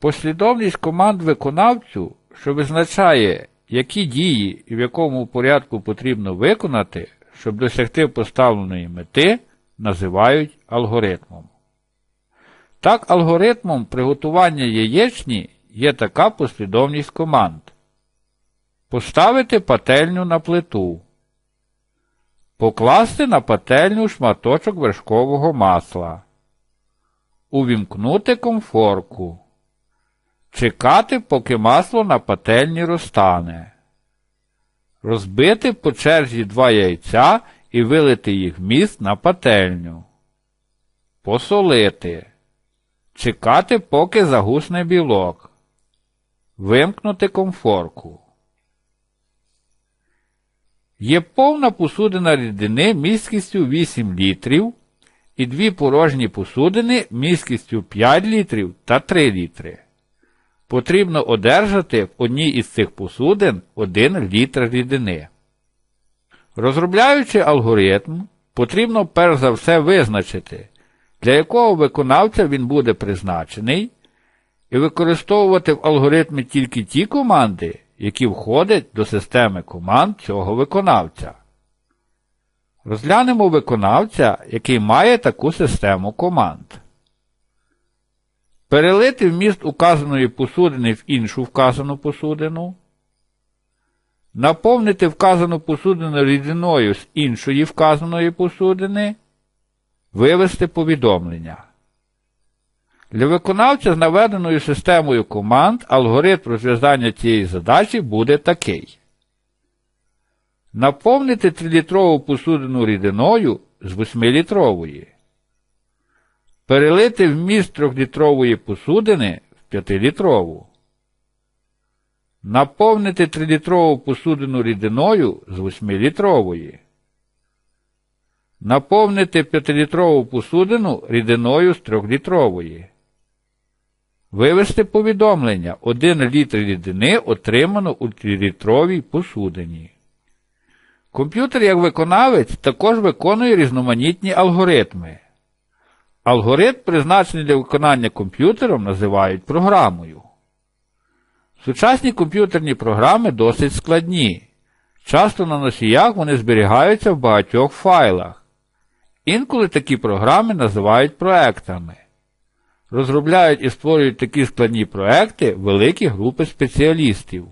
Послідовність команд виконавцю, що визначає, які дії і в якому порядку потрібно виконати, щоб досягти поставленої мети, називають алгоритмом. Так, алгоритмом приготування яєчні є така послідовність команд. Поставити пательню на плиту. Покласти на пательню шматочок вершкового масла. Увімкнути комфорку. Чекати, поки масло на пательні розтане. Розбити по черзі два яйця і вилити їх вміст на пательню. Посолити. Чекати, поки загусне білок. Вимкнути комфорку. Є повна посудина рідини місткістю 8 літрів і дві порожні посудини місткістю 5 літрів та 3 літри. Потрібно одержати в одній із цих посудин 1 літр рідини. Розробляючи алгоритм, потрібно перш за все визначити, для якого виконавця він буде призначений, і використовувати в алгоритмі тільки ті команди, які входять до системи команд цього виконавця. Розглянемо виконавця, який має таку систему команд. Перелити вміст указаної посудини в іншу вказану посудину. Наповнити вказану посудину рідиною з іншої вказаної посудини. Вивести повідомлення. Для виконавця з наведеною системою команд алгоритм розв'язання цієї задачі буде такий. Наповнити 3-літрову посудину рідиною з 8-літрової. Перелити вміст 3-літрової посудини в 5-літрову. Наповнити 3-літрову посудину рідиною з 8-літрової. Наповнити 5-літрову посудину рідиною з 3-літрової. Вивести повідомлення 1 літр рідини отримано у 3-літровій посудині. Комп'ютер як виконавець також виконує різноманітні алгоритми. Алгоритм, призначений для виконання комп'ютером, називають програмою. Сучасні комп'ютерні програми досить складні. Часто на носіях вони зберігаються в багатьох файлах. Інколи такі програми називають проектами. Розробляють і створюють такі складні проекти великі групи спеціалістів.